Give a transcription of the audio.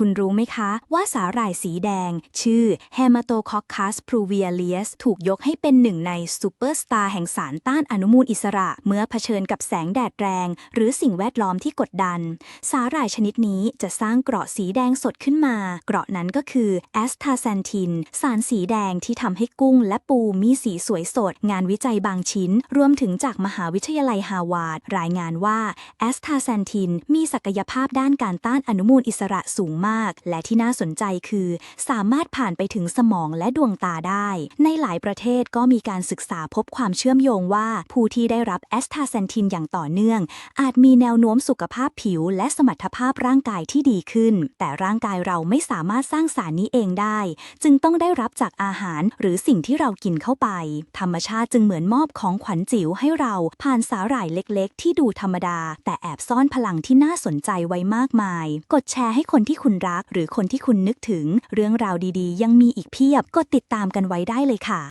คุณรู้ไหมคะ ว่าสาหร่ายสีแดง ชื่อ Hematococcus pluvialis ถูกยกให้เป็นหนึ่งในซูเปอร์สตาร์แห่งสารต้านอนุมูลอิสระ เมื่อเผชิญกับแสงแดดแรง หรือสิ่งแวดล้อมที่กดดัน สาหร่ายชนิดนี้จะสร้างเกราะสีแดงสดขึ้นมา เกราะนั้นก็คือแอสทาแซนทิน สารสีแดงที่ทำให้กุ้งและปูมีสีสวยสด งานวิจัยบางชิ้น รวมถึงจากมหาวิทยาลัยฮาวาดรายงานว่าแอสทาแซนทินมีศักยภาพด้านการต้านอนุมูลอิสระสูงมากและที่น่าสนใจคือ สามารถผ่านไปถึงสมองและดวงตาได้ ในหลายประเทศก็มีการศึกษาพบความเชื่อมโยงว่า ผู้ที่ได้รับแอสทาแซนทินอย่างต่อเนื่อง อาจมีแนวโน้มสุขภาพผิว และสมรรถภาพร่างกายที่ดีขึ้น แต่ร่างกายเราไม่สามารถสร้างสารนี้เองได้ จึงต้องได้รับจากอาหารหรือสิ่งที่เรากินเข้าไป ธรรมชาติจึงเหมือนมอบของขวัญจิ๋วให้เราผ่านสาหร่ายเล็ก ๆ ที่ดูธรรมดา แต่แอบซ่อนพลังที่น่าสนใจไว้มากมาย กดแชร์ให้คนที่คุณรัก หรือคนที่คุณนึกถึง เรื่องราวดีๆ ยังมีอีกเพียบ กดติดตามกันไว้ได้เลยค่ะ